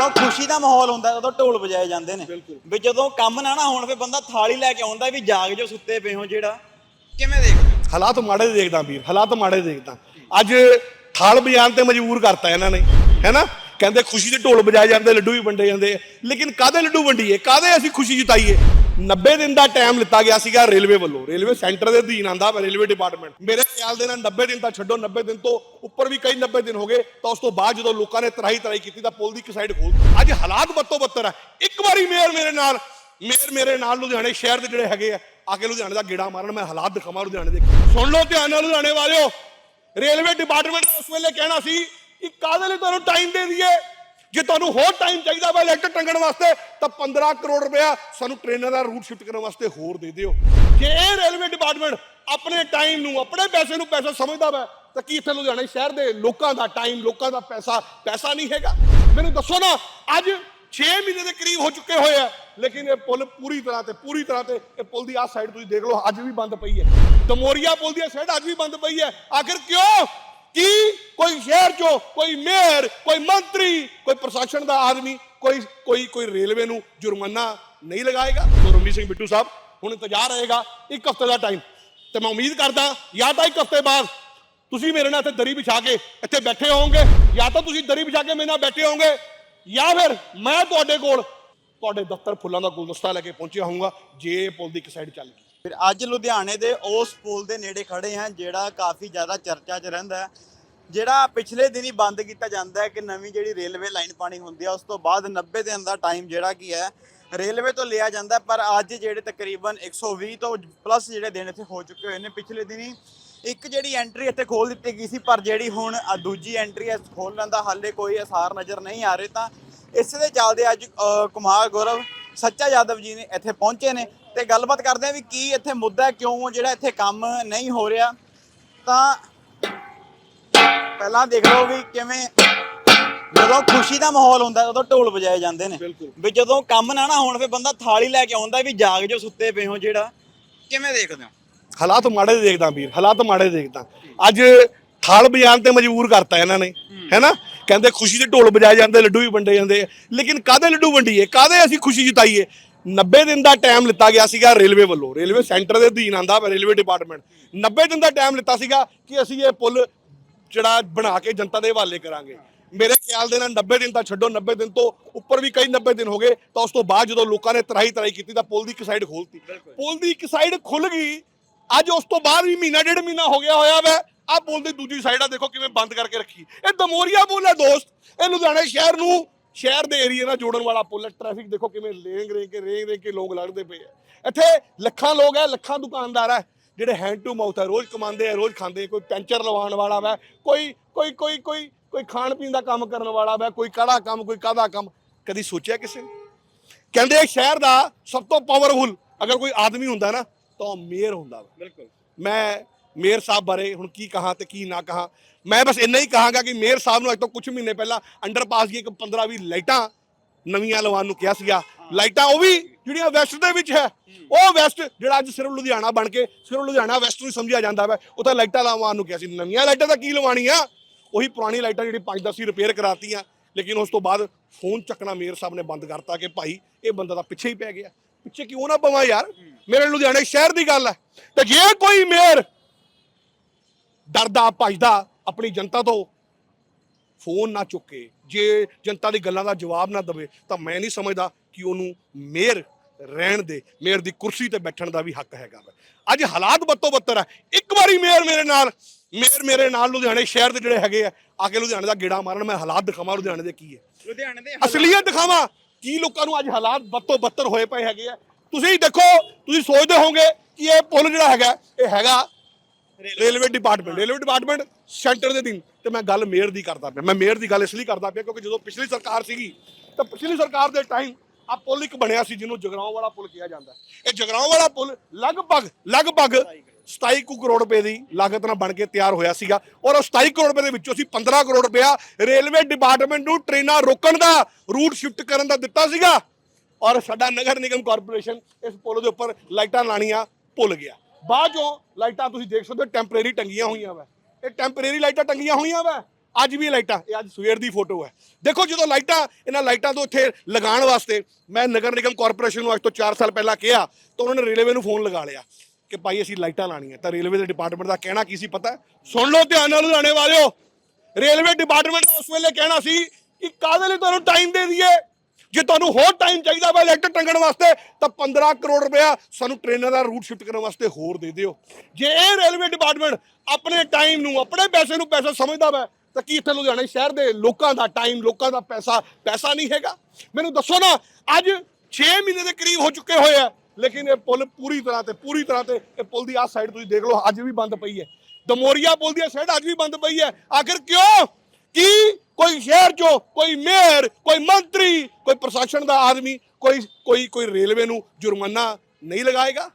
ਜਦੋਂ ਖੁਸ਼ੀ ਦਾ ਮਾਹੌਲ ਹੁੰਦਾ ਉਦੋਂ ਢੋਲ ਵਜਾਏ ਜਾਂਦੇ ਨੇ। ਵੀ ਜਦੋਂ ਕੰਮ ਨਾ ਨਾ ਹੋਣ ਫਿਰ ਬੰਦਾ ਥਾਲੀ ਲੈ ਕੇ ਆਉਂਦਾ ਵੀ ਜਾਗ ਜੋ ਸੁੱਤੇ ਪਏ ਹੋ ਜਿਹੜਾ। ਕਿਵੇਂ ਦੇਖਦੇ ਹੋ? ਹਾਲਾਤ ਮਾੜੇ ਦੇਖਦਾ ਵੀਰ ਹਾਲਾਤ ਮਾੜੇ ਦੇਖਦਾ। ਅੱਜ ਥਾਲ ਵਜਾਉਣ ਤੇ ਮਜਬੂਰ ਕਰਤਾ ਇਹਨਾਂ ਨੇ ਹੈਨਾ? ਕਹਿੰਦੇ ਖੁਸ਼ੀ ਦੇ ਢੋਲ ਵਜਾਏ ਜਾਂਦੇ ਲੱਡੂ ਵੀ ਵੰਡੇ ਜਾਂਦੇ। ਆ। ਲੇਕਿਨ ਕਾਦੇ ਲੱਡੂ ਵੰਡੀਏ? ਕਾਦੇ ਅਸੀਂ ਖੁਸ਼ੀ ਜਿਤਾਈਏ? 90 ਦਿਨ ਦਾ ਟਾਈਮ ਲਿੱਤਾ ਗਿਆ ਸੀਗਾ ਰੇਲਵੇ ਵੱਲੋਂ। ਰੇਲਵੇ ਸੈਂਟਰ ਦੇ ਅਧੀਨ ਆਂਦਾ ਰੇਲਵੇ ਡਿਪਾਰਟਮੈਂਟ ਮੇਰੇ ਖਿਆਲ ਦੇ ਨਾਲ 90 ਦਿਨ ਤਾਂ ਛੱਡੋ 90 ਦਿਨ ਤੋਂ ਉੱਪਰ ਵੀ ਕਈ 90 ਦਿਨ ਹੋ ਗਏ, ਤਾਂ ਉਸ ਤੋਂ ਬਾਅਦ ਜਦੋਂ ਲੋਕਾਂ ਨੇ ਤਰਾਈ ਤਰਾਈ ਕੀਤੀ ਤਾਂ ਪੁਲ ਦੀ ਇੱਕ ਸਾਈਡ ਖੋਲ ਅੱਜ ਹਾਲਾਤ ਬੱਤੋ ਬੱਤਰ ਹੈ ਇੱਕ ਵਾਰੀ ਮੇਅਰ ਮੇਰੇ ਨਾਲ ਮੇਅਰ ਮੇਰੇ ਨਾਲ ਲੁਧਿਆਣੇ ਸ਼ਹਿਰ ਦੇ ਜਿਹੜੇ ਹੈਗੇ ਆ ਆ ਕੇ ਲੁਧਿਆਣੇ ਦਾ ਗੇੜਾ ਮਾਰਨ, ਮੈਂ ਹਾਲਾਤ ਦਿਖਾਵਾਂ ਲੁਧਿਆਣੇ ਦੇ। ਸੁਣ ਲਓ ਧਿਆਨ ਨਾਲ ਲੁਧਿਆਣੇ ਵਾਲਿਓ ਰੇਲਵੇ ਡਿਪਾਰਟਮੈਂਟ ਉਸ ਵੇਲੇ ਕਹਿਣਾ ਸੀ ਕਿ ਕਾਹਦੇ ਲਈ ਤੁਹਾਨੂੰ ਟਾਈਮ ਦੇ ਦਈਏ? ਜੇ ਤੁਹਾਨੂੰ ਹੋਰ ਟਾਈਮ ਚਾਹੀਦਾ ਵਾ ਇਲੈਕਟਰ ਟੰਗਣ ਵਾਸਤੇ, ਤਾਂ 15 ਕਰੋੜ ਰੁਪਇਆ ਸਾਨੂੰ ਟ੍ਰੇਨਾਂ ਦਾ ਰੂਟ ਸ਼ਿਫਟ ਕਰਨ ਵਾਸਤੇ ਹੋਰ ਦੇ ਦਿਓ। ਜੇ ਇਹ ਰੇਲਵੇ ਡਿਪਾਰਟਮੈਂਟ ਆਪਣੇ ਟਾਈਮ ਨੂੰ, ਆਪਣੇ ਪੈਸੇ ਨੂੰ ਪੈਸਾ ਸਮਝਦਾ ਵਾ, ਤਾਂ ਕੀ ਇੱਥੇ ਲੁਧਿਆਣਾ ਸ਼ਹਿਰ ਦੇ ਲੋਕਾਂ ਦਾ ਟਾਈਮ ਲੋਕਾਂ ਦਾ ਪੈਸਾ ਪੈਸਾ ਨਹੀਂ ਹੈਗਾ। ਮੈਨੂੰ ਦੱਸੋ ਨਾ, ਅੱਜ 6 ਮਹੀਨੇ ਦੇ ਕਰੀਬ ਹੋ ਚੁੱਕੇ ਹੋਏ ਆ, ਲੇਕਿਨ ਇਹ ਪੁਲ ਪੂਰੀ ਤਰ੍ਹਾਂ ਤੇ, ਪੂਰੀ ਤਰ੍ਹਾਂ ਤੇ ਇਹ ਪੁਲ ਦੀ ਆਹ ਸਾਈਡ ਤੁਸੀਂ ਦੇਖ ਲਓ, ਅੱਜ ਵੀ ਬੰਦ ਪਈ ਹੈ। ਦਮੋਰੀਆ ਪੁਲ ਦੀ ਸਾਈਡ ਅੱਜ ਵੀ ਬੰਦ ਪਈ ਹੈ। ਆਖਿਰ ਕਿਉਂ? ਕੀ? ਕੋਈ ਸ਼ਹਿਰ ਚੋਂ ਕੋਈ ਮੇਅਰ, ਕੋਈ ਮੰਤਰੀ, ਕੋਈ ਪ੍ਰਸ਼ਾਸਨ ਦਾ ਆਦਮੀ, ਕੋਈ ਕੋਈ ਕੋਈ ਰੇਲਵੇ ਨੂੰ ਜੁਰਮਾਨਾ ਨਹੀਂ ਲਗਾਏਗਾ? ਗੁਰਮੀਤ ਸਿੰਘ ਬਿੱਟੂ ਸਾਹਿਬ, ਹੁਣ ਇੰਤਜ਼ਾਰ ਰਹੇਗਾ ਇੱਕ ਹਫ਼ਤੇ ਦਾ ਟਾਈਮ ਤੇ ਮੈਂ ਉਮੀਦ ਕਰਦਾ, ਜਾਂ ਤਾਂ ਇੱਕ ਹਫ਼ਤੇ ਬਾਅਦ ਤੁਸੀਂ ਮੇਰੇ ਨਾਲ ਇੱਥੇ ਦਰੀ ਵਿਛਾ ਕੇ ਇੱਥੇ ਬੈਠੇ ਹੋਵੋਗੇ, ਜਾਂ ਤਾਂ ਤੁਸੀਂ ਦਰੀ ਵਿਛਾ ਕੇ ਮੇਰੇ ਨਾਲ ਬੈਠੇ ਹੋਵੋਗੇ, ਜਾਂ ਫਿਰ ਮੈਂ ਤੁਹਾਡੇ ਕੋਲ ਤੁਹਾਡੇ ਦਫ਼ਤਰ ਫੁੱਲਾਂ ਦਾ ਗੁਲਦਸਤਾ ਲੈ ਕੇ ਪਹੁੰਚਿਆ ਹੋਊਗਾ, ਜੇ ਪੁਲ ਦੀ ਇੱਕ ਸਾਈਡ ਚੱਲ ਗਈ। ਫਿਰ ਅੱਜ ਲੁਧਿਆਣੇ ਦੇ ਉਸ ਪੁਲ ਦੇ ਨੇੜੇ ਖੜੇ ਹਾਂ, ਜਿਹੜਾ ਕਾਫੀ ਜ਼ਿਆਦਾ ਚਰਚਾ 'ਚ ਰਹਿੰਦਾ ਹੈ, ਜਿਹੜਾ ਪਿਛਲੇ ਦਿਨੀ ਬੰਦ ਕੀਤਾ ਜਾਂਦਾ ਹੈ ਕਿ ਨਵੀਂ ਜਿਹੜੀ ਰੇਲਵੇ ਲਾਈਨ ਪਾਣੀ ਹੁੰਦੀ ਹੈ ਉਸ ਤੋਂ ਬਾਅਦ 90 ਦਿਨ ਦਾ ਟਾਈਮ ਜਿਹੜਾ ਕੀ ਹੈ, ਰੇਲਵੇ ਤੋਂ ਲਿਆ ਜਾਂਦਾ ਪਰ ਅੱਜ ਜਿਹੜੇ ਤਕਰੀਬਨ 120 ਤੋਂ ਪਲੱਸ ਜਿਹੜੇ ਦਿਨ ਇੱਥੇ ਹੋ ਚੁੱਕੇ ਹੋਏ ਨੇ ਪਿਛਲੇ ਦਿਨੀ, ਇੱਕ ਜਿਹੜੀ ਐਂਟਰੀ ਇੱਥੇ ਖੋਲ ਦਿੱਤੀ ਗਈ ਸੀ, ਪਰ ਜਿਹੜੀ ਹੁਣ ਦੂਜੀ ਐਂਟਰੀ ਹੈ ਖੋਲਣ ਦਾ ਹਾਲੇ ਕੋਈ ਅਸਾਰ ਨਜ਼ਰ ਨਹੀਂ ਆ ਰਹੇ, ਤਾਂ ਇਸੇ ਦੇ ਚੱਲਦੇ ਅੱਜ ਕੁਮਾਰ ਗੌਰਵ, ਸੱਚਾ ਯਾਦਵ ਜੀ ਨੇ ਇੱਥੇ ਪਹੁੰਚੇ ਨੇ। ਤੇ ਗੱਲਬਾਤ ਕਰਦੇ ਆ ਵੀ ਕੀ ਇੱਥੇ ਮੁੱਦਾ ਕਿਉਂ ਜਿਹੜਾ ਇੱਥੇ ਕੰਮ ਨਹੀਂ ਹੋ ਰਿਹਾ। ਤਾਂ ਪਹਿਲਾਂ ਦੇਖ ਲਓ ਵੀ ਕਿਵੇਂ ਜਦੋਂ ਖੁਸ਼ੀ ਦਾ ਮਾਹੌਲ ਹੁੰਦਾ ਉਦੋਂ ਢੋਲ ਵਜਾਏ ਜਾਂਦੇ ਨੇ। ਵੀ ਜਦੋਂ ਕੰਮ ਨਾ ਨਾ ਹੋਣ ਫਿਰ ਬੰਦਾ ਥਾਲੀ ਲੈ ਕੇ ਆਉਂਦਾ ਵੀ ਜਾਗ ਜੋ ਸੁੱਤੇ ਪਏ ਹੋ ਜਿਹੜਾ। ਕਿਵੇਂ ਦੇਖਦੇ ਹੋ? ਹਾਲਾਤ ਮਾੜੇ ਦੇਖਦਾ ਵੀਰ ਹਾਲਾਤ ਮਾੜੇ ਦੇਖਦਾ। ਅੱਜ ਥਾਲ ਵਜਾਉਣ ਤੇ ਮਜਬੂਰ ਕਰਤਾ ਇਹਨਾਂ ਨੇ ਹੈਨਾ? ਕਹਿੰਦੇ ਖੁਸ਼ੀ ਦੇ ਢੋਲ ਵਜਾਏ ਜਾਂਦੇ ਲੱਡੂ ਵੀ ਵੰਡੇ ਜਾਂਦੇ। ਲੇਕਿਨ ਕਾਦੇ ਲੱਡੂ ਵੰਡੀਏ? ਕਾਦੇ ਅਸੀਂ ਖੁਸ਼ੀ ਜਿਤਾਈਏ? 90 ਦਿਨ ਦਾ ਟਾਈਮ ਲਿੱਤਾ ਗਿਆ ਸੀਗਾ ਰੇਲਵੇ ਵੱਲੋਂ। ਰੇਲਵੇ ਸੈਂਟਰ ਦੇ ਅਧੀਨ ਆਂਦਾ ਰੇਲਵੇ ਡਿਪਾਰਟਮੈਂਟ 90 ਦਿਨ ਦਾ ਟਾਈਮ ਲਿੱਤਾ ਸੀਗਾ ਕਿ ਅਸੀਂ ਇਹ ਪੁਲ ਜਿਹੜਾ ਬਣਾ ਕੇ ਜਨਤਾ ਦੇ ਹਵਾਲੇ ਕਰਾਂਗੇ। ਮੇਰੇ ਖਿਆਲ ਦੇ ਨਾਲ 90 ਦਿਨ ਤਾਂ ਛੱਡੋ 90 ਦਿਨ ਤੋਂ ਉੱਪਰ ਵੀ ਕਈ 90 ਦਿਨ ਹੋ ਗਏ ਤਾਂ ਉਸ ਤੋਂ ਬਾਅਦ ਜਦੋਂ ਲੋਕਾਂ ਨੇ ਤਰਾਈ ਤਰਾਈ ਕੀਤੀ ਤਾਂ ਪੁਲ ਦੀ ਇੱਕ ਸਾਈਡ ਖੋਲਤੀ। ਪੁਲ ਦੀ ਇੱਕ ਸਾਈਡ ਖੁੱਲ ਗਈ ਅੱਜ ਉਸ ਤੋਂ ਬਾਅਦ ਵੀ ਮਹੀਨਾ ਡੇਢ ਮਹੀਨਾ ਹੋ ਗਿਆ ਹੋਇਆ ਵੈ ਆ ਪੁਲ ਦੀ ਦੂਜੀ ਸਾਈਡ ਆ ਦੇਖੋ ਕਿਵੇਂ ਬੰਦ ਕਰਕੇ ਰੱਖੀ। ਇਹ ਦਮੋਰੀਆ ਪੁਲ ਹੈ ਦੋਸਤ ਇਹ ਲੁਧਿਆਣੇ ਸ਼ਹਿਰ ਨੂੰ ਸ਼ਹਿਰ ਦੇ ਏਰੀਆ ਨਾਲ ਜੋੜਨ ਵਾਲਾ ਪੁਲ ਹੈ ਟ੍ਰੈਫਿਕ ਦੇਖੋ ਕਿਵੇਂ ਰੇਂਗ ਰੇਂਗ ਕੇ ਰੇਂਗ ਰੇਂਗ ਕੇ ਲੋਕ ਲੜਦੇ ਪਏ ਆ। ਇੱਥੇ ਲੱਖਾਂ ਲੋਕ ਹੈ ਲੱਖਾਂ ਦੁਕਾਨਦਾਰ ਹੈ ਜਿਹੜੇ ਹੈਂਡ ਟੂ ਮਾਊਥ ਹੈ ਰੋਜ਼ ਕਮਾਉਂਦੇ ਆ ਰੋਜ਼ ਖਾਂਦੇ ਕੋਈ ਪੈਂਚਰ ਲਵਾਉਣ ਵਾਲਾ ਵਾ ਕੋਈ ਕੋਈ ਕੋਈ ਕੋਈ ਕੋਈ ਖਾਣ ਪੀਣ ਦਾ ਕੰਮ ਕਰਨ ਵਾਲਾ ਵਾ ਕੋਈ ਕੜਾ ਕੰਮ ਕੋਈ ਕਾਦਾ ਕੰਮ। ਕਦੀ ਸੋਚਿਆ ਕਿਸੇ ਨੇ? ਕਹਿੰਦੇ ਸ਼ਹਿਰ ਦਾ ਸਭ ਤੋਂ ਪਾਵਰਫੁਲ ਅਗਰ ਕੋਈ ਆਦਮੀ ਹੁੰਦਾ ਨਾ ਤਾਂ ਮੇਅਰ ਹੁੰਦਾ ਵਾ। ਬਿਲਕੁਲ। ਮੈਂ ਮੇਅਰ ਸਾਹਿਬ ਬਾਰੇ ਹੁਣ ਕੀ ਕਹਾਂ ਤੇ ਕੀ ਨਾ ਕਹਾਂ। ਮੈਂ ਬਸ ਇੰਨਾ ਹੀ ਕਹਾਂਗਾ ਕਿ ਮੇਅਰ ਸਾਹਿਬ ਨੂੰ ਅੱਜ ਤੋਂ ਕੁਝ ਮਹੀਨੇ ਪਹਿਲਾਂ ਅੰਡਰਪਾਸ ਦੀ ਇੱਕ 15 20 ਲਾਈਟਾਂ ਨਵੀਆਂ ਲਵਾਉਣ ਨੂੰ ਕਿਹਾ ਸੀਗਾ। ਲਾਈਟਾਂ ਉਹ ਵੀ ਜਿਹੜੀਆਂ ਵੈਸਟ ਦੇ ਵਿੱਚ ਹੈ, ਉਹ ਵੈਸਟ ਜਿਹੜਾ ਅੱਜ ਸਿਰਫ ਲੁਧਿਆਣਾ ਬਣ ਕੇ, ਸਿਰਫ ਲੁਧਿਆਣਾ ਵੈਸਟ ਨੂੰ ਸਮਝਿਆ ਜਾਂਦਾ ਵਾ, ਉਹ ਤਾਂ ਲਾਈਟਾਂ ਲਵਾਉਣ ਨੂੰ ਕਿਹਾ ਸੀ। ਨਵੀਆਂ ਲਾਈਟਾਂ ਤਾਂ ਕੀ ਲਵਾਉਣੀਆਂ? ਉਹੀ ਪੁਰਾਣੀ ਲਾਈਟਾਂ ਜਿਹੜੀ 5-10 ਹੀ ਰਿਪੇਅਰ ਕਰਾਤੀਆਂ। ਲੇਕਿਨ ਉਸ ਤੋਂ ਬਾਅਦ ਫੋਨ ਚੱਕਣਾ ਮੇਅਰ ਸਾਹਿਬ ਨੇ ਬੰਦ ਕਰਤਾ ਕਿ ਭਾਈ ਇਹ ਬੰਦਾ ਤਾਂ ਪਿੱਛੇ ਹੀ ਪੈ ਗਿਆ। ਪਿੱਛੇ ਕਿਉਂ ਨਾ ਪਵਾਂ ਯਾਰ? ਮੇਰੇ ਲੁਧਿਆਣੇ ਸ਼ਹਿਰ ਦੀ ਗੱਲ ਹੈ। ਤੇ ਜੇ ਕੋਈ ਮੇਅਰ ਡਰਦਾ ਭੱਜਦਾ ਆਪਣੀ ਜਨਤਾ ਤੋਂ। ਫੋਨ ਨਾ ਚੁੱਕੇ। ਜੇ ਜਨਤਾ ਦੀ ਗੱਲਾਂ ਦਾ ਜਵਾਬ ਨਾ ਦਵੇ ਤਾਂ ਮੈਂ ਨਹੀਂ ਸਮਝਦਾ ਕਿ ਉਹਨੂੰ ਮੇਅਰ ਰਹਿਣ ਦੇ ਮੇਅਰ ਦੀ ਕੁਰਸੀ ਤੇ ਬੈਠਣ ਦਾ ਵੀ ਹੱਕ ਹੈਗਾ ਵਾ। ਅੱਜ ਹਾਲਾਤ ਬੱਤੋ ਬੱਤਰ ਹੈ ਇੱਕ ਵਾਰੀ ਮੇਅਰ ਮੇਰੇ ਨਾਲ ਮੇਅਰ ਮੇਰੇ ਨਾਲ ਲੁਧਿਆਣੇ ਸ਼ਹਿਰ ਦੇ ਜਿਹੜੇ ਹੈਗੇ ਆ ਆ ਕੇ ਲੁਧਿਆਣੇ ਦਾ ਗੇੜਾ ਮਾਰਨ ਮੈਂ ਹਾਲਾਤ ਦਿਖਾਵਾਂ ਲੁਧਿਆਣੇ ਦੇ ਕੀ ਹੈ। ਲੁਧਿਆਣੇ ਦੇ ਅਸਲੀਅਤ ਦਿਖਾਵਾਂ ਕੀ ਲੋਕਾਂ ਨੂੰ ਅੱਜ ਹਾਲਾਤ ਬੱਤੋ ਬੱਤਰ ਹੋਏ ਪਏ ਹੈਗੇ ਆ। ਤੁਸੀਂ ਦੇਖੋ ਤੁਸੀਂ ਸੋਚਦੇ ਹੋਵੋਗੇ ਕਿ ਇਹ ਪੁਲ ਜਿਹੜਾ ਹੈਗਾ ਇਹ ਹੈਗਾ railway department railway department centre ਦੇ ਦਿਨ ਤੇ ਮੈਂ ਗੱਲ ਮੇਅਰ ਦੀ ਕਰਦਾ ਪਿਆ। ਮੈਂ ਮੇਅਰ ਦੀ ਗੱਲ ਇਸ ਲਈ ਕਰਦਾ ਪਿਆ ਕਿਉਂਕਿ ਜਦੋਂ ਪਿਛਲੀ ਸਰਕਾਰ ਸੀਗੀ, ਤਾਂ ਪਿਛਲੀ ਸਰਕਾਰ ਦੇ ਟਾਈਮ ਆ ਪੁਲ ਇੱਕ ਬਣਿਆ ਸੀ ਜਿਹਨੂੰ ਜਗਰਾਉਂ ਵਾਲਾ ਪੁਲ ਕਿਹਾ ਜਾਂਦਾ ਇਹ ਜਗਰਾਉਂ ਵਾਲਾ ਪੁਲ ਲਗਭਗ ਲਗਭਗ 27 ਕੁ ਕਰੋੜ ਰੁਪਏ ਦੀ ਲਾਗਤ ਨਾਲ ਬਣ ਕੇ ਤਿਆਰ ਹੋਇਆ ਸੀਗਾ ਔਰ ਉਹ 27 ਕਰੋੜ ਰੁਪਏ ਦੇ ਵਿੱਚੋਂ ਅਸੀਂ 15 ਕਰੋੜ ਰੁਪਇਆ ਰੇਲਵੇ ਡਿਪਾਰਟਮੈਂਟ ਨੂੰ ਟ੍ਰੇਨਾਂ ਰੋਕਣ ਦਾ, ਰੂਟ ਸ਼ਿਫਟ ਕਰਨ ਦਾ ਦਿੱਤਾ ਸੀਗਾ ਔਰ ਸਾਡਾ ਨਗਰ ਨਿਗਮ ਕਾਰਪੋਰੇਸ਼ਨ ਇਸ ਪੁਲ ਦੇ ਉੱਪਰ ਲਾਈਟਾਂ ਲਾਣੀਆਂ ਭੁੱਲ ਗਿਆ। ਬਾਅਦ ਚੋਂ ਲਾਈਟਾਂ ਤੁਸੀਂ ਦੇਖ ਸਕਦੇ ਹੋ ਟੈਂਪਰੇਰੀ ਟੰਗੀਆਂ ਹੋਈਆਂ ਵਾ। ਇਹ ਟੈਂਪਰੇਰੀ ਲਾਈਟਾਂ ਟੰਗੀਆਂ ਹੋਈਆਂ ਵਾ। ਅੱਜ ਵੀ ਲਾਈਟਾਂ, ਇਹ ਅੱਜ ਸਵੇਰ ਦੀ ਫੋਟੋ ਹੈ। ਦੇਖੋ ਜਦੋਂ ਲਾਈਟਾਂ, ਇਹਨਾਂ ਲਾਈਟਾਂ ਤੋਂ ਇੱਥੇ ਲਗਾਉਣ ਵਾਸਤੇ ਮੈਂ ਨਗਰ ਨਿਗਮ ਕਾਰਪੋਰੇਸ਼ਨ ਨੂੰ ਅੱਜ ਤੋਂ 4 ਸਾਲ ਪਹਿਲਾਂ ਕਿਹਾ, ਤਾਂ ਉਹਨਾਂ ਨੇ ਰੇਲਵੇ ਨੂੰ ਫੋਨ ਲਗਾ ਲਿਆ ਕਿ ਭਾਈ ਅਸੀਂ ਲਾਈਟਾਂ ਲਾਣੀਆਂ ਤਾਂ ਰੇਲਵੇ ਦੇ ਡਿਪਾਰਟਮੈਂਟ ਦਾ ਕਹਿਣਾ ਕੀ ਸੀ ਪਤਾ? ਸੁਣ ਲਓ ਧਿਆਨ ਨਾਲ ਲੁਧਿਆਣੇ ਵਾਲਿਓ। ਰੇਲਵੇ ਡਿਪਾਰਟਮੈਂਟ ਦਾ ਉਸ ਵੇਲੇ ਕਹਿਣਾ ਸੀ ਕਿ ਕਾਹਦੇ ਲਈ ਤੁਹਾਨੂੰ ਟਾਈਮ ਦੇ ਦਈਏ? ਜੇ ਤੁਹਾਨੂੰ ਹੋਰ ਟਾਈਮ ਚਾਹੀਦਾ ਵਾ ਇਲੈਕਟਰ ਟੰਗਣ ਵਾਸਤੇ, ਤਾਂ 15 ਕਰੋੜ ਰੁਪਇਆ ਸਾਨੂੰ ਟ੍ਰੇਨਾਂ ਦਾ ਰੂਟ ਸ਼ਿਫਟ ਕਰਨ ਵਾਸਤੇ ਹੋਰ ਦੇ ਦਿਓ। ਜੇ ਇਹ ਰੇਲਵੇ ਡਿਪਾਰਟਮੈਂਟ ਆਪਣੇ ਟਾਈਮ ਨੂੰ, ਆਪਣੇ ਪੈਸੇ ਨੂੰ ਪੈਸਾ ਸਮਝਦਾ ਵਾ, ਤਾਂ ਕੀ ਇੱਥੇ ਲੁਧਿਆਣਾ ਸ਼ਹਿਰ ਦੇ ਲੋਕਾਂ ਦਾ ਟਾਈਮ ਲੋਕਾਂ ਦਾ ਪੈਸਾ ਪੈਸਾ ਨਹੀਂ ਹੈਗਾ। ਮੈਨੂੰ ਦੱਸੋ ਨਾ, ਅੱਜ 6 ਮਹੀਨੇ ਦੇ ਕਰੀਬ ਹੋ ਚੁੱਕੇ ਹੋਏ ਆ, ਲੇਕਿਨ ਇਹ ਪੁਲ ਪੂਰੀ ਤਰ੍ਹਾਂ ਤੇ, ਪੂਰੀ ਤਰ੍ਹਾਂ ਤੇ ਇਹ ਪੁਲ ਦੀ ਆਹ ਸਾਈਡ ਤੁਸੀਂ ਦੇਖ ਲਓ, ਅੱਜ ਵੀ ਬੰਦ ਪਈ ਹੈ। ਦਮੋਰੀਆ ਪੁਲ ਦੀ ਸਾਈਡ ਅੱਜ ਵੀ ਬੰਦ ਪਈ ਹੈ। ਆਖਿਰ ਕਿਉਂ? ਕੀ ਕੋਈ ਸ਼ਹਿਰ ਚੋਂ ਕੋਈ ਮੇਅਰ, ਕੋਈ ਮੰਤਰੀ, ਕੋਈ ਪ੍ਰਸ਼ਾਸਨ ਦਾ ਆਦਮੀ, ਕੋਈ ਕੋਈ ਕੋਈ ਰੇਲਵੇ ਨੂੰ ਜੁਰਮਾਨਾ ਨਹੀਂ ਲਗਾਏਗਾ?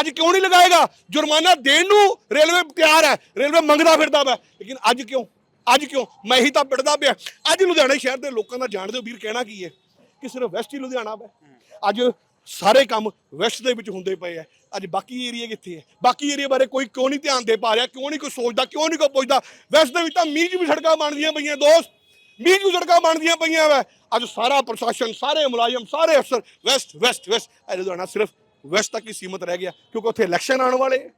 ਅੱਜ ਕਿਉਂ ਨਹੀਂ ਲਗਾਏਗਾ? ਜੁਰਮਾਨਾ ਦੇਣ ਨੂੰ ਰੇਲਵੇ ਤਿਆਰ ਹੈ, ਰੇਲਵੇ ਮੰਗਦਾ ਫਿਰਦਾ ਵਾ। ਲੇਕਿਨ ਅੱਜ ਕਿਉਂ? ਅੱਜ ਕਿਉਂ? ਮੈਂ ਹੀ ਤਾਂ ਪਿੜਦਾ ਪਿਆ। ਅੱਜ ਲੁਧਿਆਣਾ ਸ਼ਹਿਰ ਦੇ ਲੋਕਾਂ ਦਾ ਜਾਣਦੇ ਹੋ ਵੀਰ, ਕਹਿਣਾ ਕੀ ਹੈ? ਕਿ ਸਿਰਫ ਵੈਸਟ ਹੀ ਲੁਧਿਆਣਾ ਵਾ। ਅੱਜ ਸਾਰੇ ਕੰਮ ਵੈਸਟ ਦੇ ਵਿੱਚ ਹੁੰਦੇ ਪਏ ਆ। ਅੱਜ ਬਾਕੀ ਏਰੀਆ ਕਿੱਥੇ ਹੈ? ਬਾਕੀ ਏਰੀਆ ਬਾਰੇ ਕੋਈ ਕਿਉਂ ਨਹੀਂ ਧਿਆਨ ਦੇ ਪਾ ਰਿਹਾ ਕਿਉਂ ਨਹੀਂ ਕੋਈ ਸੋਚਦਾ ਕਿਉਂ ਨਹੀਂ ਕੋਈ ਪੁੱਛਦਾ? ਵੈਸਟ ਦੇ ਵਿੱਚ ਤਾਂ ਮੀਂਹ 'ਚ ਵੀ ਸੜਕਾਂ ਬਣਦੀਆਂ ਪਈਆਂ ਦੋਸਤ। ਮੀਂਹ 'ਚ ਵੀ ਸੜਕਾਂ ਬਣਦੀਆਂ ਪਈਆਂ ਵਾ। ਅੱਜ ਸਾਰਾ ਪ੍ਰਸ਼ਾਸਨ ਸਾਰੇ ਮੁਲਾਜ਼ਮ ਸਾਰੇ ਅਫਸਰ ਵੈਸਟ ਵੈਸਟ ਵੈਸਟ ਇਹ ਲੁਧਿਆਣਾ ਸਿਰਫ ਵੈਸਟ ਤੱਕ ਹੀ ਸੀਮਤ ਰਹਿ ਗਿਆ ਕਿਉਂਕਿ ਉੱਥੇ ਇਲੈਕਸ਼ਨ ਆਉਣ ਵਾਲੇ ਆ।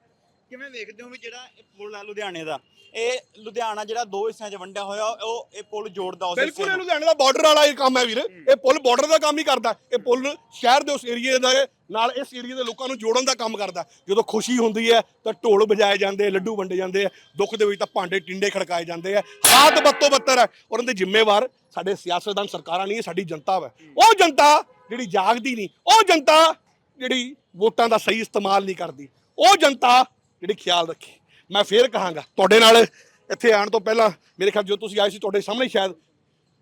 ਕਿਵੇਂ ਵੇਖਦੇ ਹੋ ਵੀ ਜਿਹੜਾ ਇਹ ਪੁਲ ਹੈ ਲੁਧਿਆਣੇ ਦਾ? ਇਹ ਲੁਧਿਆਣਾ ਜਿਹੜਾ ਦੋ ਹਿੱਸਿਆਂ 'ਚ ਵੰਡਿਆ ਹੋਇਆ ਉਹ ਇਹ ਪੁਲ ਜੋੜਦਾ ਉਸ ਬਿਲਕੁਲ ਇਹ ਲੁਧਿਆਣੇ ਦਾ ਬਾਰਡਰ ਵਾਲਾ ਇਹ ਕੰਮ ਹੈ ਵੀਰ। ਇਹ ਪੁਲ ਬਾਰਡਰ ਦਾ ਕੰਮ ਹੀ ਕਰਦਾ। ਇਹ ਪੁਲ ਸ਼ਹਿਰ ਦੇ ਉਸ ਏਰੀਏ ਦਾ ਨਾਲ ਇਸ ਏਰੀਏ ਦੇ ਲੋਕਾਂ ਨੂੰ ਜੋੜਨ ਦਾ ਕੰਮ ਕਰਦਾ। ਜਦੋਂ ਖੁਸ਼ੀ ਹੁੰਦੀ ਹੈ, ਤਾਂ ਢੋਲ ਵਜਾਏ ਜਾਂਦੇ ਲੱਡੂ ਵੰਡੇ ਜਾਂਦੇ ਆ, ਦੁੱਖ ਦੇ ਵਿੱਚ ਤਾਂ ਭਾਂਡੇ ਟਿੰਡੇ ਖੜਕਾਏ ਜਾਂਦੇ ਆ। ਹਾਲਾਤ ਬੱਤੋ ਬੱਤਰ ਹੈ ਔਰ ਉਹਦੇ ਜ਼ਿੰਮੇਵਾਰ ਸਾਡੇ ਸਿਆਸਤਦਾਨ ਸਰਕਾਰਾਂ ਨਹੀਂ ਸਾਡੀ ਜਨਤਾ ਵਾ। ਉਹ ਜਨਤਾ ਜਿਹੜੀ ਜਾਗਦੀ ਨਹੀਂ, ਉਹ ਜਨਤਾ ਜਿਹੜੀ ਵੋਟਾਂ ਦਾ ਸਹੀ ਇਸਤੇਮਾਲ ਨਹੀਂ ਕਰਦੀ, ਉਹ ਜਨਤਾ ਜਿਹੜੀ ਖਿਆਲ ਰੱਖੇ। ਮੈਂ ਫੇਰ ਕਹਾਂਗਾ, ਤੁਹਾਡੇ ਨਾਲ ਇੱਥੇ ਆਉਣ ਤੋਂ ਪਹਿਲਾਂ ਮੇਰੇ ਖਿਆਲ, ਜਦੋਂ ਤੁਸੀਂ ਆਏ ਸੀ, ਤੁਹਾਡੇ ਸਾਹਮਣੇ ਸ਼ਾਇਦ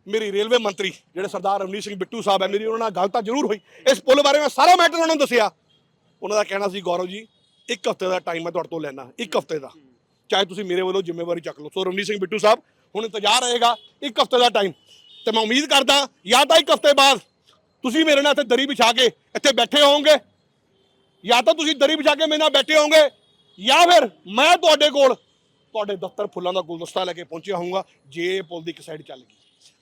ਮੇਰੀ ਰੇਲਵੇ ਮੰਤਰੀ ਜਿਹੜੇ ਸਰਦਾਰ ਰਮਨੀਤ ਸਿੰਘ ਬਿੱਟੂ ਸਾਹਿਬ ਹੈ, ਮੇਰੀ ਉਹਨਾਂ ਨਾਲ ਗੱਲ ਤਾਂ ਜ਼ਰੂਰ ਹੋਈ। ਇਸ ਪੁਲ ਬਾਰੇ ਮੈਂ ਸਾਰਾ ਮੈਟਰ ਉਹਨਾਂ ਨੂੰ ਦੱਸਿਆ। ਉਹਨਾਂ ਦਾ ਕਹਿਣਾ ਸੀ, ਗੌਰਵ ਜੀ, ਇੱਕ ਹਫ਼ਤੇ ਦਾ ਟਾਈਮ ਮੈਂ ਤੁਹਾਡੇ ਤੋਂ ਲੈਣਾ ਇੱਕ ਹਫ਼ਤੇ ਦਾ। ਚਾਹੇ ਤੁਸੀਂ ਮੇਰੇ ਵੱਲੋਂ ਜ਼ਿੰਮੇਵਾਰੀ ਚੱਕ ਲਓ। ਸੋ ਰਮਨੀਤ ਸਿੰਘ ਬਿੱਟੂ ਸਾਹਿਬ, ਹੁਣ ਇੰਤਜ਼ਾਰ ਰਹੇਗਾ, ਇੱਕ ਹਫ਼ਤੇ ਦਾ ਟਾਈਮ ਤੇ ਮੈਂ ਉਮੀਦ ਕਰਦਾ, ਜਾਂ ਤਾਂ ਇੱਕ ਹਫ਼ਤੇ ਬਾਅਦ ਤੁਸੀਂ ਮੇਰੇ ਨਾਲ ਇੱਥੇ ਦਰੀ ਵਿਛਾ ਕੇ ਇੱਥੇ ਬੈਠੇ ਹੋਵੋਗੇ, ਜਾਂ ਤਾਂ ਤੁਸੀਂ ਦਰੀ ਵਿਛਾ ਕੇ ਮੇਰੇ ਨਾਲ ਬੈਠੇ ਹੋਵੋਗੇ, ਜਾਂ ਫਿਰ ਮੈਂ ਤੁਹਾਡੇ ਕੋਲ ਤੁਹਾਡੇ ਦਫ਼ਤਰ ਫੁੱਲਾਂ ਦਾ ਗੁਲਦਸਤਾ ਲੈ ਕੇ ਪਹੁੰਚਿਆ ਹੋਊਗਾ, ਜੇ ਪੁਲ ਦੀ ਇੱਕ ਸਾਈਡ ਚੱਲ ਗਈ।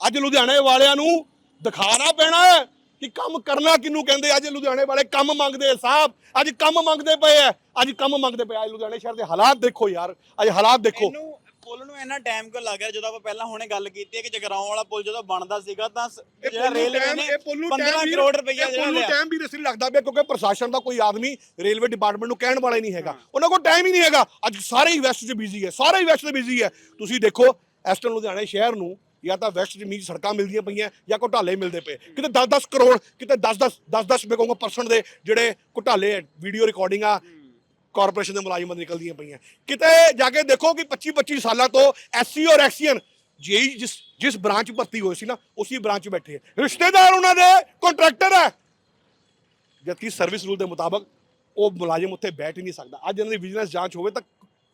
ਅੱਜ ਲੁਧਿਆਣੇ ਵਾਲਿਆਂ ਨੂੰ ਦਿਖਾਣਾ ਪੈਣਾ ਹੈ ਕਿ ਕੰਮ ਕਰਨਾ ਕਿਹਨੂੰ ਕਹਿੰਦੇ ਅੱਜ ਲੁਧਿਆਣੇ ਵਾਲੇ ਕੰਮ ਮੰਗਦੇ ਸਾਹਿਬ। ਅੱਜ ਕੰਮ ਮੰਗਦੇ ਪਏ ਆ। ਅੱਜ ਕੰਮ ਮੰਗਦੇ ਪਏ ਆ। ਅੱਜ ਲੁਧਿਆਣੇ ਸ਼ਹਿਰ ਦੇ ਹਾਲਾਤ ਦੇਖੋ ਯਾਰ। ਅੱਜ ਹਾਲਾਤ ਦੇਖੋ। ਇਹਨੂੰ ਪੁਲ ਨੂੰ ਇੰਨਾ ਟਾਈਮ ਕਿਉਂ ਲੱਗ ਰਿਹਾ? ਜਦੋਂ ਆਪਾਂ ਪਹਿਲਾਂ ਹੁਣੇ ਗੱਲ ਕੀਤੀ ਹੈ ਕਿ ਜਗਰਾਉਂ ਵਾਲਾ ਪੁਲ ਜਦੋਂ ਬਣਦਾ ਸੀਗਾ ਤਾਂ ਜਿਹੜਾ ਰੇਲਵੇ ਨੇ ਇਹ ਪੁੱਲ ਨੂੰ 15 ਟਾਈਮ ਵੀਰ- ਕਰੋੜ ਰੁਪਈਆ ਜਿਹੜਾ ਲਿਆ। ਟਾਈਮ ਵੀ ਲਈ ਲੱਗਦਾ ਪਿਆ ਕਿਉਂਕਿ ਪ੍ਰਸ਼ਾਸਨ ਦਾ ਕੋਈ ਆਦਮੀ ਰੇਲਵੇ ਡਿਪਾਰਟਮੈਂਟ ਨੂੰ ਕਹਿਣ ਵਾਲਾ ਹੀ ਨਹੀਂ ਹੈਗਾ। ਉਹਨਾਂ ਕੋਲ ਟਾਈਮ ਹੀ ਨਹੀਂ ਹੈਗਾ। ਅੱਜ ਸਾਰੇ ਹੀ ਵੈਸਟ 'ਚ ਬਿਜ਼ੀ ਹੈ। ਸਾਰੇ ਹੀ ਵੈਸਟ 'ਚ ਬਿਜ਼ੀ ਹੈ। ਤੁਸੀਂ ਦੇਖੋ ਐਸਟਰਨ ਲੁਧਿਆਣੇ ਸ਼ਹਿਰ ਨੂੰ ਜਾਂ ਤਾਂ ਵੈਸਟ ਜ਼ਮੀਨ 'ਚ ਸੜਕਾਂ ਮਿਲਦੀਆਂ ਪਈਆਂ ਜਾਂ ਘੁਟਾਲੇ ਮਿਲਦੇ ਪਏ। ਕਿਤੇ 10-10 ਕਰੋੜ, ਕਿਤੇ 10-10 10-10 ਮੈਂ ਕਹੂੰਗਾ ਪਰਸੈਂਟ ਦੇ ਜਿਹੜੇ ਘੁਟਾਲੇ ਵੀਡੀਓ ਰਿਕਾਰਡਿੰਗਾਂ ਕਾਰਪੋਰੇਸ਼ਨ ਦੇ ਮੁਲਾਜ਼ਮਾਂ ਦੀਆਂ ਨਿਕਲਦੀਆਂ ਪਈਆਂ। ਕਿਤੇ ਜਾ ਕੇ ਦੇਖੋ ਕਿ 25-25 ਸਾਲਾਂ ਤੋਂ ਐਸਸੀ ਔਰ ਐਕਸੀਅਨ ਜਿਹੀ ਜਿਸ ਜਿਸ ਬ੍ਰਾਂਚ ਭਰਤੀ ਹੋਏ ਸੀ ਨਾ, ਉਸੇ ਬ੍ਰਾਂਚ ਬੈਠੇ ਹੈ ਰਿਸ਼ਤੇਦਾਰ ਉਹਨਾਂ ਦੇ ਕੰਟਰੈਕਟਰ ਹੈ ਜਦਕਿ ਸਰਵਿਸ ਰੂਲ ਦੇ ਮੁਤਾਬਕ ਉਹ ਮੁਲਾਜ਼ਮ ਉੱਥੇ ਬੈਠ ਹੀ ਨਹੀਂ ਸਕਦਾ। ਅੱਜ ਇਹਨਾਂ ਦੀ ਵਿਜੀਲੈਂਸ ਜਾਂਚ ਹੋਵੇ ਤਾਂ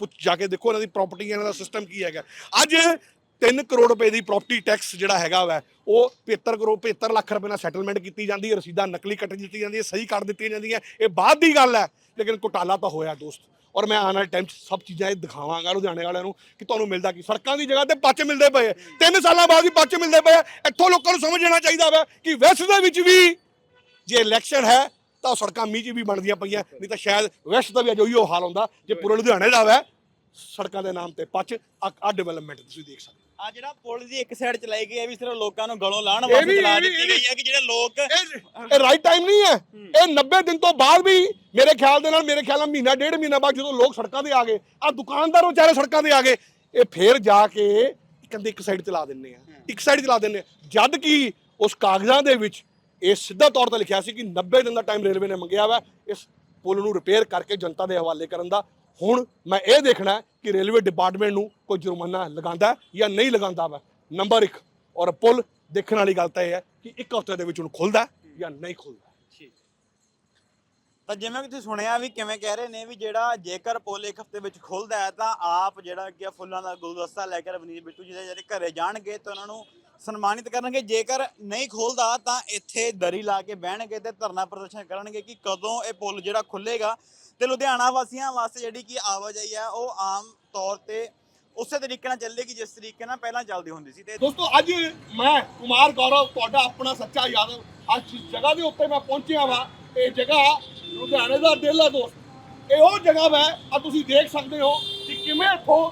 ਪੁੱਛ, ਜਾ ਕੇ ਦੇਖੋ ਇਹਨਾਂ ਦੀ ਪ੍ਰਾਪਰਟੀ ਇਹਨਾਂ ਦਾ ਸਿਸਟਮ ਕੀ ਹੈਗਾ। ਅੱਜ 3 ਕਰੋੜ ਰੁਪਏ ਦੀ ਪ੍ਰਾਪਰਟੀ ਟੈਕਸ ਜਿਹੜਾ ਹੈਗਾ ਵਾ, ਉਹ 75 ਕਰੋੜ 75 ਲੱਖ ਰੁਪਏ ਨਾਲ ਸੈਟਲਮੈਂਟ ਕੀਤੀ ਜਾਂਦੀ ਹੈ, ਰਸੀਦਾਂ ਨਕਲੀ ਕੱਟ ਦਿੱਤੀ ਜਾਂਦੀ ਹੈ ਸਹੀ ਕਰ ਦਿੱਤੀਆਂ ਜਾਂਦੀਆਂ, ਇਹ ਬਾਅਦ ਦੀ ਗੱਲ ਹੈ, ਲੇਕਿਨ ਘੁਟਾਲਾ ਤਾਂ ਹੋਇਆ ਦੋਸਤ। ਔਰ ਮੈਂ ਆਉਣ ਵਾਲੇ ਟਾਈਮ 'ਚ ਸਭ ਚੀਜ਼ਾਂ ਇਹ ਦਿਖਾਵਾਂਗਾ ਲੁਧਿਆਣੇ ਵਾਲਿਆਂ ਨੂੰ ਕਿ ਤੁਹਾਨੂੰ ਮਿਲਦਾ ਕੀ, ਸੜਕਾਂ ਦੀ ਜਗ੍ਹਾ ਤੇ ਪੱਚ ਮਿਲਦੇ ਪਏ ਤਿੰਨ ਸਾਲਾਂ ਬਾਅਦ ਵੀ ਪੱਚ ਮਿਲਦੇ ਪਏ ਇੱਥੋਂ ਲੋਕਾਂ ਨੂੰ ਸਮਝ ਲੈਣਾ ਚਾਹੀਦਾ ਵਾ ਕਿ ਵੈਸਟ ਦੇ ਵਿੱਚ ਵੀ ਜੇ ਇਲੈਕਸ਼ਨ ਹੈ, ਤਾਂ ਉਹ ਸੜਕਾਂ ਮੀਂਹ 'ਚ ਵੀ ਬਣਦੀਆਂ ਪਈਆਂ, ਨਹੀਂ ਤਾਂ ਸ਼ਾਇਦ ਵੈਸਟ ਦਾ ਵੀ ਅਜੋ ਹੀ ਉਹ ਹਾਲ ਹੁੰਦਾ, ਜੇ ਪੂਰੇ ਲੁਧਿਆਣੇ ਦਾ ਵਾ, ਸੜਕਾਂ ਦੇ ਨਾਮ ਤੇ ਪੱਚ, ਆ ਡਿਵੈਲਪਮੈਂਟ ਤੁਸੀਂ ਦੇਖ ਸਕਦੇ ਆ ਜਿਹੜਾ ਪੁਲ ਦੀ ਇੱਕ ਸਾਈਡ ਚਲਾਈ ਗਈ ਹੈ ਵੀ ਸਿਰਫ ਲੋਕਾਂ ਨੂੰ ਗਲੋਂ ਇਹ ਵਾਸਤੇ ਵੀ- ਚਲਾ ਇਹ ਵੀ- ਦਿੱਤੀ ਇਹ ਵੀ- ਗਈ ਹੈ ਕਿ ਜਿਹੜੇ ਲੋਕ ਇਹ ਇਹ ਰਾਈਟ ਟਾਈਮ ਨਹੀਂ ਹੈ। ਇਹ 90 ਦਿਨ ਤੋਂ ਬਾਅਦ ਵੀ ਮੇਰੇ ਖਿਆਲ ਦੇ ਨਾਲ ਮੇਰੇ ਖਿਆਲ ਨਾਲ ਮਹੀਨਾ ਡੇਢ ਮਹੀਨਾ ਬਾਅਦ ਜਦੋਂ ਲੋਕ ਸੜਕਾਂ ਤੇ ਆ ਗਏ ਆ ਦੁਕਾਨਦਾਰ ਵਿਚਾਰੇ ਸੜਕਾਂ ਤੇ ਆ ਗਏ ਇਹ ਫੇਰ ਜਾ ਕੇ ਕਹਿੰਦੇ ਇੱਕ ਸਾਈਡ ਚਲਾ ਦਿੰਨੇ ਆ। ਇੱਕ ਸਾਈਡ ਚਲਾ ਦਿੰਨੇ ਆ। ਜਦ ਕਿ ਉਸ ਕਾਗਜ਼ਾਂ ਦੇ ਵਿੱਚ ਇਹ ਸਿੱਧਾ ਤੌਰ ਤੇ ਲਿਖਿਆ ਸੀ ਕਿ 90 ਦਿਨ ਦਾ ਟਾਈਮ ਰੇਲਵੇ ਨੇ ਮੰਗਿਆ ਵਾ ਇਸ ਪੁਲ ਨੂੰ ਰਿਪੇਅਰ ਕਰਕੇ ਜਨਤਾ ਦੇ ਹਵਾਲੇ ਕਰਨ ਦਾ ਹੁਣ ਮੈਂ ਇਹ ਦੇਖਣਾ ਕਿ ਰੇਲਵੇ ਡਿਪਾਰਟਮੈਂਟ ਨੂੰ ਕੋਈ ਜੁਰਮਾਨਾ ਲਗਾਉਂਦਾ ਜਾਂ ਨਹੀਂ ਲਗਾਉਂਦਾ ਵਾ। ਨੰਬਰ 1 ਔਰ ਪੁਲ ਦੇਖਣ ਵਾਲੀ ਗੱਲ ਤਾਂ ਇਹ ਹੈ ਕਿ ਇੱਕ ਹਫ਼ਤੇ ਦੇ ਵਿੱਚ ਹੁਣ ਖੁੱਲਦਾ ਜਾਂ ਨਹੀਂ ਖੁੱਲਦਾ। ਤਾਂ ਜਿਵੇਂ ਕਿ ਤੁਸੀਂ ਸੁਣਿਆ ਵੀ ਕਿਵੇਂ ਕਹਿ ਰਹੇ ਨੇ ਵੀ ਜਿਹੜਾ ਜੇਕਰ ਪੁਲ ਇੱਕ ਹਫ਼ਤੇ ਵਿੱਚ ਖੁੱਲਦਾ ਹੈ ਤਾਂ ਆਪ ਜਿਹੜਾ ਕਿ ਫੁੱਲਾਂ ਦਾ ਗੁਲਦਸਤਾ ਲੈ ਕੇ ਰਵਨੀਤ ਬਿੱਟੂ ਜੀ ਦੇ ਜਿਹੜੇ ਘਰੇ ਜਾਣਗੇ ਤਾਂ ਉਹਨਾਂ ਨੂੰ ਸਨਮਾਨਿਤ ਕਰਨਗੇ। ਜੇਕਰ ਨਹੀਂ ਖੋਲਦਾ, ਤਾਂ ਇੱਥੇ ਦਰੀ ਲਾ ਕੇ ਬਹਿਣਗੇ ਤੇ ਧਰਨਾ ਪ੍ਰਦਰਸ਼ਨ ਕਰਨਗੇ ਕਿ ਕਦੋਂ ਇਹ ਪੁਲ ਜਿਹੜਾ ਖੁੱਲੇਗਾ ਤੇ ਲੁਧਿਆਣਾ ਵਾਸੀਆਂ ਵਾਸਤੇ ਜਿਹੜੀ ਕਿ ਆਵਾਜਾਈ ਆ, ਉਹ ਆਮ ਤੌਰ ਤੇ ਉਸੇ ਤਰੀਕੇ ਨਾਲ ਚੱਲੇਗੀ ਜਿਸ ਤਰੀਕੇ ਨਾਲ ਪਹਿਲਾਂ ਚੱਲਦੀ ਹੁੰਦੀ ਸੀ। ਤੇ ਦੋਸਤੋ, ਅੱਜ ਮੈਂ, ਕੁਮਾਰ ਗੌਰਵ, ਤੁਹਾਡਾ ਆਪਣਾ ਸੱਚਾ ਯਾਦਵ। ਅੱਜ ਜਗ੍ਹਾ ਦੇ ਉੱਤੇ ਮੈਂ ਪਹੁੰਚਿਆ ਵਾਂ, ਇਹ ਜਗ੍ਹਾ ਲੁਧਿਆਣੇ ਦਾ ਦਿਲ ਹੈ ਦੋਸਤ। ਇਹ ਜਗ੍ਹਾ ਵੈ ਆ ਤੁਸੀਂ ਦੇਖ ਸਕਦੇ ਹੋ ਕਿ ਕਿਵੇਂ ਇੱਥੋਂ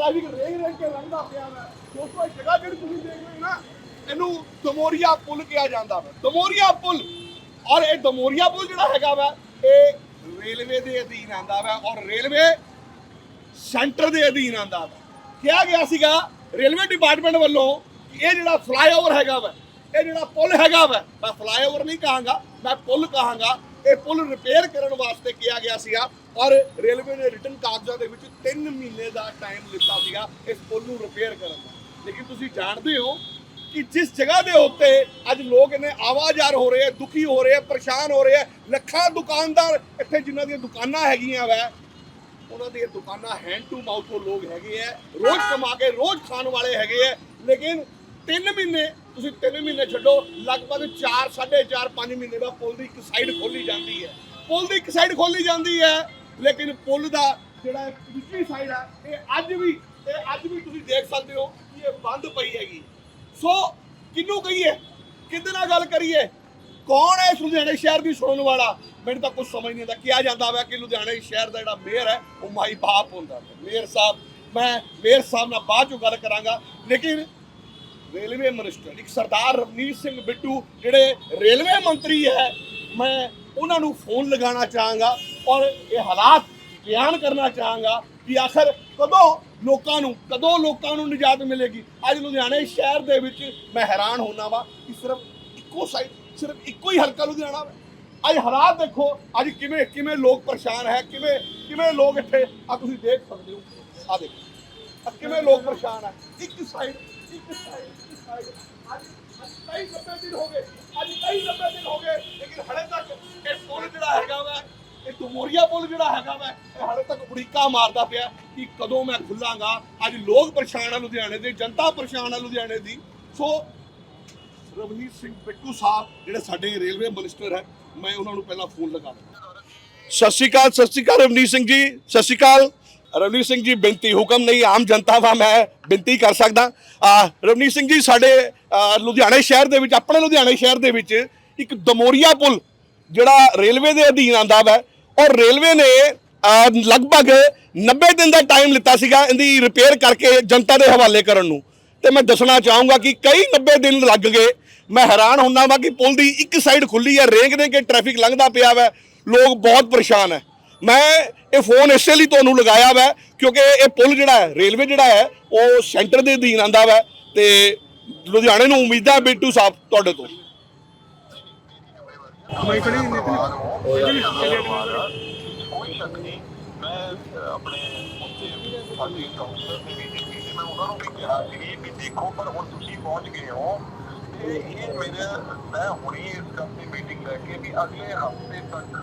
ਟ੍ਰੈਫਿਕ ਰੇਂਗ ਰੇਂਗ ਕੇ ਲੰਘਦਾ ਪਿਆ ਵਾ ਦੋਸਤੋ ਇਹ ਜਗ੍ਹਾ ਜਿਹੜੀ ਤੁਸੀਂ ਦੇਖ ਰਹੇ ਹੋ ਨਾ, ਇਹਨੂੰ ਦਮੋਰੀਆ ਪੁਲ ਕਿਹਾ ਜਾਂਦਾ ਵਾ। ਦਮੋਰੀਆ ਪੁਲ। ਔਰ ਇਹ ਦਮੋਰੀਆ ਪੁਲ ਜਿਹੜਾ ਹੈਗਾ ਵਾ, ਇਹ ਰੇਲਵੇ ਦੇ ਅਧੀਨ ਆਂਦਾ ਵਾ ਔਰ ਰੇਲਵੇ ਸੈਂਟਰ ਦੇ ਅਧੀਨ ਆਂਦਾ ਵਾ। ਕਿਹਾ ਗਿਆ ਸੀਗਾ ਰੇਲਵੇ ਡਿਪਾਰਟਮੈਂਟ ਵੱਲੋਂ ਇਹ ਜਿਹੜਾ ਫਲਾਈਓਵਰ ਹੈਗਾ ਵਾ, ਇਹ ਜਿਹੜਾ ਪੁਲ ਹੈਗਾ ਵਾ, ਮੈਂ ਫਲਾਈਓਵਰ ਨਹੀਂ ਕਹਾਂਗਾ, ਮੈਂ ਪੁਲ ਕਹਾਂਗਾ। ਇਹ ਪੁਲ ਰਿਪੇਅਰ ਕਰਨ ਵਾਸਤੇ ਕਿਹਾ ਗਿਆ ਸੀਗਾ ਔਰ ਰੇਲਵੇ ਨੇ ਰਿਟਨ ਕਾਗਜ਼ਾਂ ਦੇ ਵਿੱਚ 3 ਮਹੀਨੇ ਦਾ ਟਾਈਮ ਲਿੱਤਾ ਸੀਗਾ ਇਸ ਪੁਲ ਨੂੰ ਰਿਪੇਅਰ ਕਰਨ ਦਾ। ਲੇਕਿਨ ਤੁਸੀਂ ਜਾਣਦੇ ਹੋ ਕਿ ਜਿਸ ਜਗ੍ਹਾ ਦੇ ਉੱਤੇ ਅੱਜ ਲੋਕ ਇਹਨੇ ਆਵਾਜ਼ਾਰ ਹੋ ਰਹੇ ਆ, ਦੁਖੀ ਹੋ ਰਹੇ ਆ, ਪਰੇਸ਼ਾਨ ਹੋ ਰਹੇ ਆ, ਲੱਖਾਂ ਦੁਕਾਨਦਾਰ ਇੱਥੇ ਜਿਨ੍ਹਾਂ ਦੀਆਂ ਦੁਕਾਨਾਂ ਹੈਗੀਆਂ ਵੈ, ਉਹਨਾਂ ਦੀਆਂ ਦੁਕਾਨਾਂ ਹੈਂਡ ਟੂ ਮਾਊਥ ਤੋਂ ਲੋਕ ਹੈਗੇ ਆ, ਰੋਜ਼ ਕਮਾ ਕੇ ਰੋਜ਼ ਖਾਣ ਵਾਲੇ ਹੈਗੇ ਆ, ਲੇਕਿਨ 3 ਮਹੀਨੇ ਤੁਸੀਂ 3 ਮਹੀਨੇ ਛੱਡੋ, ਲਗਭਗ 4 4.5 5 ਮਹੀਨੇ ਦਾ ਪੁਲ ਦੀ ਇੱਕ ਸਾਈਡ ਖੋਲੀ ਜਾਂਦੀ ਹੈ। ਪੁਲ ਦੀ ਇੱਕ ਸਾਈਡ ਖੋਲੀ ਜਾਂਦੀ ਹੈ, ਲੇਕਿਨ ਪੁਲ ਦਾ ਜਿਹੜਾ ਦੂਜੀ ਸਾਈਡ ਹੈ ਇਹ ਅੱਜ ਵੀ, ਇਹ ਅੱਜ ਵੀ ਤੁਸੀਂ ਦੇਖ ਸਕਦੇ ਹੋ ਕਿ ਇਹ ਬੰਦ ਪਈ ਹੈਗੀ। ਸੋ ਕਿਹਨੂੰ ਕਹੀਏ? ਕਿਹਦੇ ਨਾਲ ਗੱਲ ਕਰੀਏ? ਕੌਣ ਹੈ ਇਸ ਲੁਧਿਆਣੇ ਸ਼ਹਿਰ ਦੀ ਸੁਣਨ ਵਾਲਾ? ਮੈਨੂੰ ਤਾਂ ਕੁਝ ਸਮਝ ਨਹੀਂ ਆਉਂਦਾ, ਕਿਹਾ ਜਾਂਦਾ ਵਾ ਕਿ ਲੁਧਿਆਣੇ ਸ਼ਹਿਰ ਦਾ ਜਿਹੜਾ ਮੇਅਰ ਹੈ, ਉਹ ਮਾਈ ਬਾਪ ਹੁੰਦਾ। ਮੇਅਰ ਸਾਹਿਬ, ਮੈਂ ਮੇਅਰ ਸਾਹਿਬ ਨਾਲ ਬਾਅਦ ਚੋਂ ਗੱਲ ਕਰਾਂਗਾ, ਲੇਕਿਨ ਰੇਲਵੇ ਮਿਨਿਸਟਰ, ਇੱਕ ਸਰਦਾਰ ਰਵਨੀਤ ਸਿੰਘ ਬਿੱਟੂ, ਜਿਹੜੇ ਰੇਲਵੇ ਮੰਤਰੀ ਹੈ, ਮੈਂ ਉਹਨਾਂ ਨੂੰ ਫੋਨ ਲਗਾਉਣਾ ਚਾਹਾਂਗਾ ਔਰ ਇਹ ਹਾਲਾਤ ਬਿਆਨ ਕਰਨਾ ਚਾਹਾਂਗਾ ਕਿ ਆਖਰ ਕਦੋਂ ਲੋਕਾਂ ਨੂੰ, ਕਦੋਂ ਲੋਕਾਂ ਨੂੰ ਨਿਜਾਤ ਮਿਲੇਗੀ। ਅੱਜ ਲੁਧਿਆਣੇ ਸ਼ਹਿਰ ਦੇ ਵਿੱਚ ਮੈਂ ਹੈਰਾਨ ਹੋਣਾ ਵਾ ਕਿ ਸਿਰਫ ਇੱਕੋ ਸਾਈਡ ਸਿਰਫ ਇੱਕੋ ਹੀ ਹਲਕਾ ਲੁਧਿਆਣਾ ਵਾ। ਅੱਜ ਹਾਲਾਤ ਦੇਖੋ, ਅੱਜ ਕਿਵੇਂ ਕਿਵੇਂ ਲੋਕ ਪਰੇਸ਼ਾਨ ਹੈ, ਕਿਵੇਂ ਕਿਵੇਂ ਲੋਕ ਇੱਥੇ ਆ ਤੁਸੀਂ ਦੇਖ ਸਕਦੇ ਹੋ ਆ ਦੇਖੋ ਕਿਵੇਂ ਲੋਕ ਪਰੇਸ਼ਾਨ ਹੈ। ਇੱਕ ਸਾਈਡ ਕਈ 90 ਦਿਨ ਹੋ ਗਏ ਅੱਜ ਕਈ 90 ਦਿਨ ਹੋ ਗਏ ਲੇਕਿਨ ਹਲੇ ਤੱਕ ਇਹ ਪੁਲ ਜਿਹੜਾ ਹੈਗਾ ਵਾ ਇਹ ਤੁਮੋਰੀਆ ਪੁਲ ਜਿਹੜਾ ਹੈਗਾ ਵਾ ਇਹ ਹਲੇ ਤੱਕ ਉੜੀਕਾ ਮਾਰਦਾ ਪਿਆ ਕਿ ਕਦੋਂ ਮੈਂ ਖੁੱਲਾਂਗਾ ਅੱਜ ਲੋਕ ਪਰੇਸ਼ਾਨ ਆ ਲੁਧਿਆਣੇ ਦੇ ਜਨਤਾ ਪਰੇਸ਼ਾਨ ਆ ਲੁਧਿਆਣੇ ਦੀ ਸੋ ਰਵਨੀਤ ਸਿੰਘ ਪਿੱਟੂ ਸਾਹਿਬ ਜਿਹੜੇ ਸਾਡੇ ਰੇਲਵੇ ਮਿਨਿਸਟਰ ਹੈ ਮੈਂ ਉਹਨਾਂ ਨੂੰ ਪਹਿਲਾਂ ਫੋਨ ਲਗਾ ਸਤਿ ਸ਼੍ਰੀ ਅਕਾਲ, ਸਤਿ ਸ਼੍ਰੀ ਅਕਾਲ ਰਵਨੀਤ ਸਿੰਘ ਜੀ, ਸਤਿ ਸ਼੍ਰੀ ਅਕਾਲ। ਰਵਨੀਤ ਸਿੰਘ ਜੀ, ਬੇਨਤੀ, ਹੁਕਮ ਨਹੀਂ, ਆਮ ਜਨਤਾ ਵਾ ਮੈਂ ਬੇਨਤੀ ਕਰ ਸਕਦਾ। ਰਵਨੀਤ ਸਿੰਘ ਜੀ, ਸਾਡੇ ਲੁਧਿਆਣੇ ਸ਼ਹਿਰ ਦੇ ਵਿੱਚ, ਆਪਣੇ ਲੁਧਿਆਣੇ ਸ਼ਹਿਰ ਦੇ ਵਿੱਚ ਇੱਕ ਦਮੋਰੀਆ ਪੁਲ, ਜਿਹੜਾ ਰੇਲਵੇ ਦੇ ਅਧੀਨ ਆਂਦਾ ਵਾ, ਔਰ ਰੇਲਵੇ ਨੇ ਲਗਭਗ 90 ਦਿਨ ਦਾ ਟਾਈਮ ਲਿੱਤਾ ਸੀਗਾ ਇਹਦੀ ਰਿਪੇਅਰ ਕਰਕੇ ਜਨਤਾ ਦੇ ਹਵਾਲੇ ਕਰਨ ਨੂੰ। ਤੇ ਮੈਂ ਦੱਸਣਾ ਚਾਹੂੰਗਾ ਕਿ ਕਈ 90 ਦਿਨ ਲੱਗ ਗਏ, ਮੈਂ ਹੈਰਾਨ ਹੁੰਦਾ ਵਾਂ ਕਿ ਪੁਲ ਦੀ ਇੱਕ ਸਾਈਡ ਖੁੱਲੀ ਹੈ ਰੇਂਗ ਰੇਂਗ ਕੇ ਟ੍ਰੈਫਿਕ ਲੰਘਦਾ ਪਿਆ ਵਾ, ਲੋਕ ਬਹੁਤ ਪਰੇਸ਼ਾਨ ਹੈ ਮੈਂ ਇਹ ਫੋਨ ਇਸੇ ਲਈ ਤੁਹਾਨੂੰ ਲਗਾਇਆ ਵਾ, ਕਿਉਂਕਿ ਇਹ ਪੁਲ ਜਿਹੜਾ ਹੈ, ਰੇਲਵੇ ਜਿਹੜਾ ਹੈ, ਉਹ ਸੈਂਟਰ ਦੇ ਅਧੀਨ ਆਂਦਾ ਵਾ ਤੇ ਲੁਧਿਆਣੇ ਨੂੰ ਉਮੀਦਾਂ ਹੈ ਬਿੱਟੂ ਸਾਹਿਬ ਤੁਹਾਡੇ ਤੋਂ ਕੋਈ ਸ਼ੱਕ ਨਹੀਂ, ਮੈਂ ਆਪਣੇ ਉੱਤੇ ਸਾਡੀ ਕਾਉਂਸਲਰ ਦੇ ਮੀਟਿੰਗ ਕੀਤੀ ਮੈਂ ਉਹਨਾਂ ਨੂੰ ਵੀ ਕਿਹਾ ਸੀ ਵੀ ਦੇਖੋ, ਪਰ ਹੁਣ ਤੁਸੀਂ ਪਹੁੰਚ ਗਏ ਹੋ ਤੇ ਇਹ ਮੇਰੇ, ਮੈਂ ਹੁਣੀ ਇਸ ਗੱਲ ਦੀ ਮੀਟਿੰਗ ਲੈ ਕੇ ਵੀ ਅਗਲੇ ਹਫ਼ਤੇ ਤੱਕ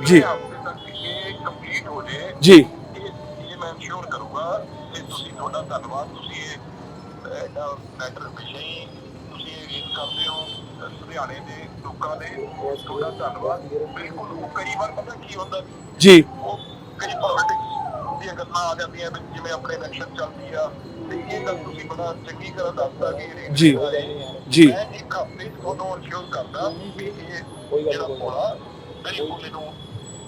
ਜੀ। ਇਹ ਕੰਪਲੀਟ ਹੋ ਜੇ ਜੀ ਇਹ ਮੈਂ ਇੰਸ਼ੋਰ ਕਰੂੰਗਾ ਤੇ ਤੁਸੀਂ ਤੁਹਾਡਾ ਧੰਨਵਾਦ ਤੁਸੀਂ ਇਹ ਮੈਟਰ ਵਿਸ਼ੇ ਤੁਸੀਂ ਇਹ ਰੀਡ ਕਰਦੇ ਹੋ ਲੁਧਿਆਣੇ ਦੇ ਲੋਕਾਂ ਦੇ ਤੁਹਾਡਾ ਧੰਨਵਾਦ ਬਿਲਕੁਲ ਉਹ ਕਈ ਵਾਰ ਪਤਾ ਕੀ ਹੁੰਦਾ ਜੀ ਉਹ ਕਈ ਪੋਲਿਟਿਕਸ ਦੀਆਂ ਗੱਲਾਂ ਆ ਜਾਂਦੀਆਂ ਵਿੱਚ ਜਿਵੇਂ ਆਪਣੇ ਇਲੈਕਸ਼ਨ ਚੱਲਦੀ ਆ ਤੇ ਇਹ ਗੱਲ ਤੁਸੀਂ ਬੜਾ ਚੰਗੀ ਤਰ੍ਹਾਂ ਦੱਸਦਾ ਕਿ ਇਹ ਜੀ। ਜੀ। ਮੈਂ ਇੱਕ ਹਫ਼ਤੇ 'ਚ ਤੁਹਾਨੂੰ ਇੰਸ਼ੋਰ ਕਰਦਾ ਵੀ ਇਹ ਜਿਹੜਾ ਪੋਲਾ ਬਿਲਕੁਲ ਇਹਨੂੰ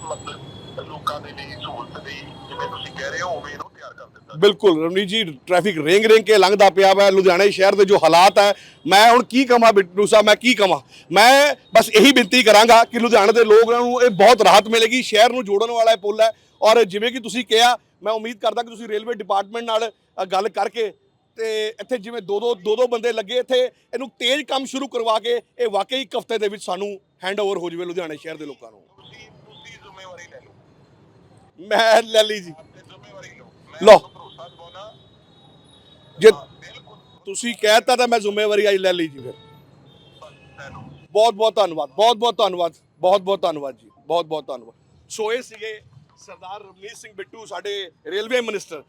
ਮਤਲਬ ਲੋਕਾਂ ਦੇ ਲਈ ਸਹੂਲਤ ਲਈ, ਜਿਵੇਂ ਤੁਸੀਂ ਕਹਿ ਰਹੇ ਹੋ, ਉਵੇਂ ਇਹਨੂੰ ਤਿਆਰ ਕਰ ਦਿੱਤਾ। ਬਿਲਕੁਲ ਰਮਨੀਤ ਜੀ ਟ੍ਰੈਫਿਕ ਰੇਂਗ ਰੇਂਗ ਕੇ ਲੰਘਦਾ ਪਿਆ ਵਾ, ਲੁਧਿਆਣੇ ਸ਼ਹਿਰ ਦੇ ਜੋ ਹਾਲਾਤ ਹੈ ਮੈਂ ਹੁਣ ਕੀ ਕਵਾਂ ਬਿੱਟੂ ਸਾਹਿਬ, ਮੈਂ ਕੀ ਕਵਾਂ? ਮੈਂ ਬਸ ਇਹੀ ਬੇਨਤੀ ਕਰਾਂਗਾ ਕਿ ਲੁਧਿਆਣੇ ਦੇ ਲੋਕਾਂ ਨੂੰ ਇਹ ਬਹੁਤ ਰਾਹਤ ਮਿਲੇਗੀ, ਸ਼ਹਿਰ ਨੂੰ ਜੋੜਨ ਵਾਲਾ ਇਹ ਪੁਲ ਹੈ। ਔਰ ਜਿਵੇਂ ਕਿ ਤੁਸੀਂ ਕਿਹਾ, ਮੈਂ ਉਮੀਦ ਕਰਦਾ ਕਿ ਤੁਸੀਂ ਰੇਲਵੇ ਡਿਪਾਰਟਮੈਂਟ ਨਾਲ ਗੱਲ ਕਰਕੇ ਤੇ ਇੱਥੇ ਜਿਵੇਂ ਦੋ ਦੋ ਦੋ ਦੋ ਬੰਦੇ ਲੱਗੇ ਇੱਥੇ ਇਹਨੂੰ ਤੇਜ਼ ਕੰਮ ਸ਼ੁਰੂ ਕਰਵਾ ਕੇ ਇਹ ਵਾਕਈ ਇੱਕ ਹਫ਼ਤੇ ਦੇ ਵਿੱਚ ਸਾਨੂੰ ਹੈਂਡਓਵਰ ਹੋ ਜਾਵੇ ਲੁਧਿਆਣੇ ਸ਼ਹਿਰ ਦੇ ਲੋਕਾਂ ਨੂੰ। ਤੁਸੀਂ ਤੁਸੀਂ ਜ਼ਿੰਮੇਵਾਰੀ ਲੈ ਲਓ। ਮੈਂ ਲੈ ਲਈ ਜੀ। ਤੇ ਜ਼ਿੰਮੇਵਾਰੀ ਲਓ। ਮੈਂ ਲਓ। ਤੁਹਾਨੂੰ ਭਰੋਸਾ ਦਿਵਾਉਣਾ। ਜੇ ਬਿਲਕੁਲ। ਤੁਸੀਂ ਕਹਿਤਾ ਤਾਂ ਮੈਂ ਜ਼ਿੰਮੇਵਾਰੀ ਅੱਜ ਲੈ ਲਈ ਜੀ ਫਿਰ। ਬਸ ਲੈ ਲਓ। ਬਹੁਤ ਬਹੁਤ ਧੰਨਵਾਦ ਬਹੁਤ ਬਹੁਤ ਧੰਨਵਾਦ ਬਹੁਤ ਬਹੁਤ ਧੰਨਵਾਦ ਜੀ ਬਹੁਤ ਬਹੁਤ ਧੰਨਵਾਦ। ਸੋ ਇਹ ਸੀਗੇ ਸਰਦਾਰ ਰਵਨੀਤ ਸਿੰਘ ਬਿੱਟੂ ਸਾਡੇ ਰੇਲਵੇ ਮਿਨਿਸਟਰ।